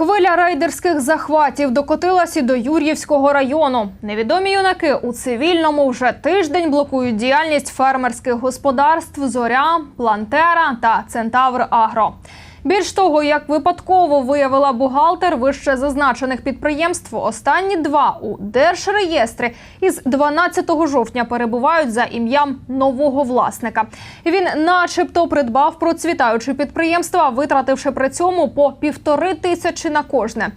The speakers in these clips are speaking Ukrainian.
Хвиля рейдерських захватів докотилась і до Юр'ївського району. Невідомі юнаки у цивільному вже тиждень блокують діяльність фермерських господарств Зоря, Плантера та Центавр Агро. Більш того, як випадково виявила бухгалтер вище зазначених підприємств, останні два у держреєстрі із 12 жовтня перебувають за ім'ям нового власника. Він, начебто, придбав процвітаючі підприємства, витративши при цьому по півтори тисячі на кожне.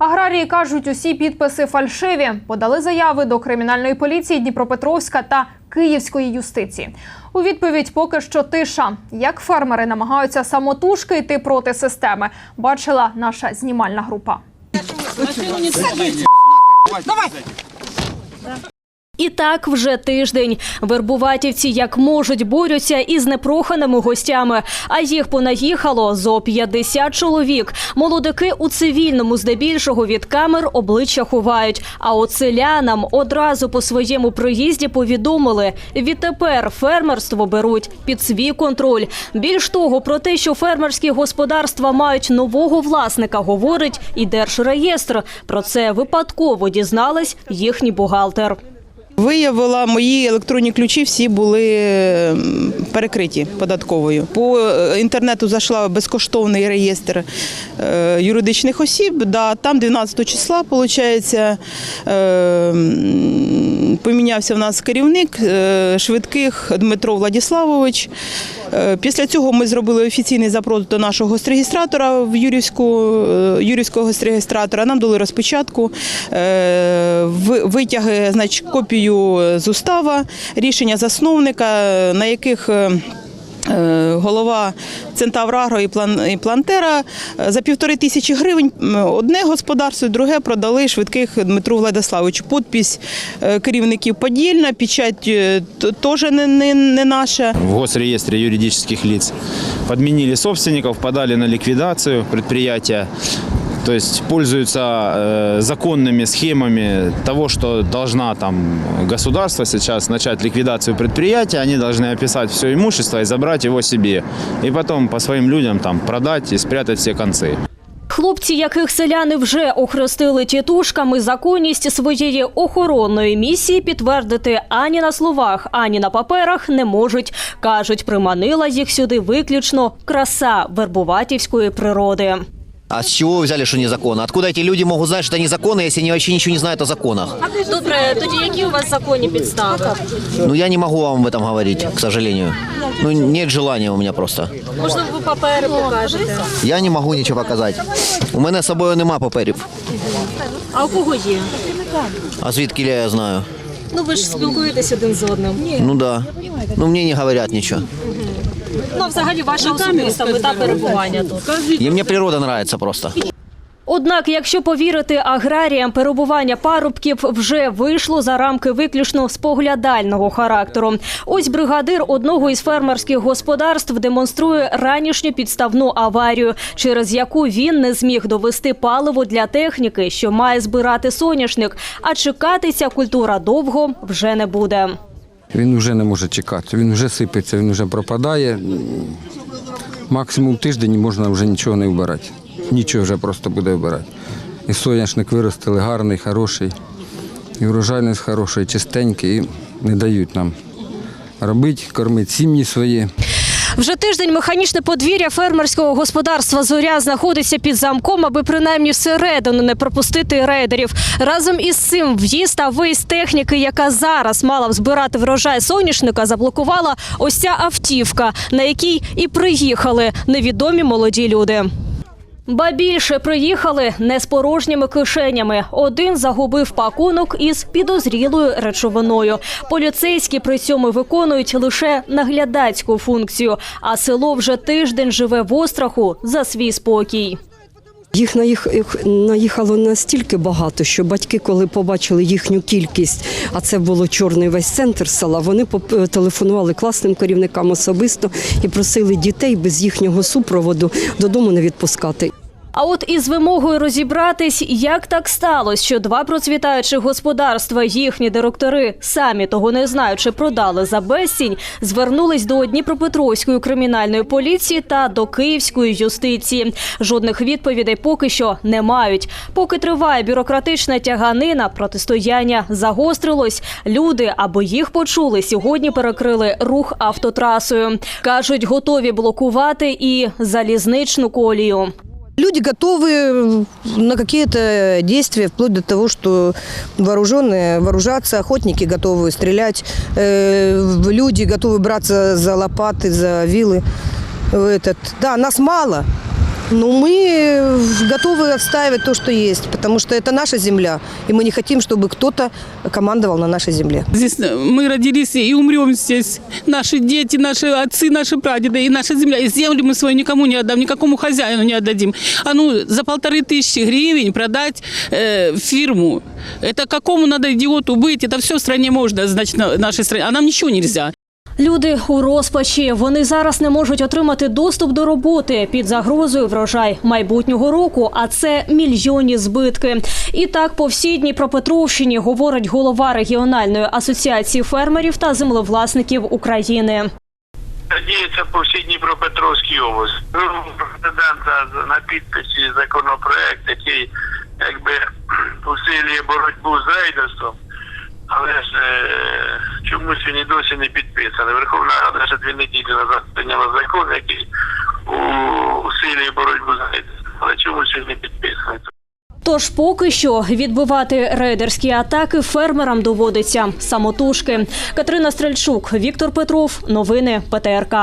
Аграрії кажуть, усі підписи фальшиві. Подали заяви до кримінальної поліції Дніпропетровська та Київської юстиції. У відповідь поки що тиша. Як фермери намагаються самотужки йти проти системи, бачила наша знімальна група. І так вже тиждень. Вербуватівці як можуть борються із непроханими гостями. А їх понаїхало зо 50 чоловік. Молодики у цивільному здебільшого від камер обличчя ховають. А от селянам одразу по своєму приїзді повідомили: відтепер фермерство беруть під свій контроль. Більш того, про те, що фермерські господарства мають нового власника, говорить і держреєстр. Про це випадково дізналась їхній бухгалтер. Виявила, мої електронні ключі всі були перекриті податковою. По е, інтернету зайшла безкоштовний реєстр е, юридичних осіб. Да, там 12 числа, виходить, помінявся в нас керівник е, швидких Дмитро Владиславович. Е, Після цього ми зробили офіційний запрос до нашого гострегістратора в Юрівську, е, Юрівського гострегістратора. Нам дали розпечатку, е, ви- витяги, значить, копію з устава, рішення засновника, на яких голова Центаврагро і План- і Плантера е, за півтори тисячі гривень одне господарство, друге продали швидких Дмитру Владиславовичу. Подпись е, керівників подільна, печать е, теж не, не, не наша. в госреестре юридических лиц. Подменили собственников, подали на ликвидацию предприятия То есть пользуются э, законными схемами того, что должна там государство сейчас начать ликвидацию предприятия, они должны описать все имущество и забрать его себе. И потом по своим людям там продать и спрятать все концы. Хлопці, яких селяни вже охрестили тітушками, законність своєї охоронної місії підтвердити ані на словах, ані на паперах не можуть. Кажуть, приманила їх сюди виключно краса вербуватівської природи. А с чего вы взяли, что незаконно? Откуда эти люди могут знать, что это незаконно, если они вообще ничего не знают о законах? Добре, тоді які у вас законні підстави? Ну, я не могу вам об этом говорить, к сожалению. Ну, нет желания у меня просто. Можливо, ви папери покажете. Я не могу нічого показати. У мене з собою нема паперів. А у кого є? А звідки я знаю? Ну ви ж спілкуєтесь один з одним. Ну да. Ну, мені не говорять нічого. Ну, взагалі, ваша особиста мета перебування тут. І мені природа нравится просто. Однак, якщо повірити аграріям, перебування парубків вже вийшло за рамки виключно споглядального характеру. Ось бригадир одного із фермерських господарств демонструє ранішню підставну аварію, через яку він не зміг довести паливо для техніки, що має збирати соняшник. А чекати ця культура довго вже не буде. Він вже не може чекати, він вже сипеться, він вже пропадає. Максимум тиждень можна вже нічого не вбирати. Нічого вже просто буде вбирати. І соняшник виростили гарний, хороший, і врожайність хороший, чистенький, і не дають нам робити, кормити сім'ї свої. Вже тиждень механічне подвір'я фермерського господарства Зоря знаходиться під замком, аби принаймні всередину не пропустити рейдерів. Разом із цим в'їзд та виїзд техніки, яка зараз мала б збирати врожай соняшника, заблокувала ось ця автівка, на якій і приїхали невідомі молоді люди. Ба більше приїхали не з порожніми кишенями. Один загубив пакунок із підозрілою речовиною. Поліцейські при цьому виконують лише наглядацьку функцію, а село вже тиждень живе в остраху за свій спокій. Їх наїх- їх наїхало настільки багато, що батьки, коли побачили їхню кількість, а це було чорний весь центр села, вони поп- телефонували класним керівникам особисто і просили дітей без їхнього супроводу додому не відпускати. А от із вимогою розібратись, як так сталося, що два процвітаючих господарства, їхні директори, самі того не знаючи, продали за безцінь, звернулись до Дніпропетровської кримінальної поліції та до Київської юстиції. Жодних відповідей поки що не мають. Поки триває бюрократична тяганина, протистояння загострилось. Люди, аби їх почули, сьогодні перекрили рух автотрасою. кажуть, готові блокувати і залізничну колію. Люди готовы на какие-то действия, вплоть до того, что вооруженные вооружаться, охотники готовы стрелять, э, люди готовы браться за лопаты, за вилы. Этот. Да, нас мало, но мы готовы отстаивать то, что есть, потому что это наша земля, и мы не хотим, чтобы кто-то командовал на нашей земле. Здесь мы родились и умрем здесь. Наши дети, наши отцы, наши прадеды и наша земля. И землю мы свою никому не отдам, никакому хозяину не отдадим. А ну, за полторы тысячи гривен продать э, фирму. Это какому надо идиоту быть? Это все в стране можно, значит, на нашей стране. А нам ничего нельзя. Люди у розпачі. Вони зараз не можуть отримати доступ до роботи під загрозою врожай майбутнього року. А це мільйонні збитки. І так по всій Дніпропетровщині говорить голова регіональної асоціації фермерів та землевласників України. Діється по всій Дніпропетровській області. Президента на підписі законопроект, який якби усилює боротьбу з рейдерством, але ж е, чомусь він і досі не підписаний. Верховна Рада ще дві неділі назад прийняла закон, який у- усилює боротьбу з рейдерством, але чомусь він не підписаний. Тож поки що відбивати рейдерські атаки фермерам доводиться самотужки. Катерина Стрельчук, Віктор Петров. Новини ПТРК.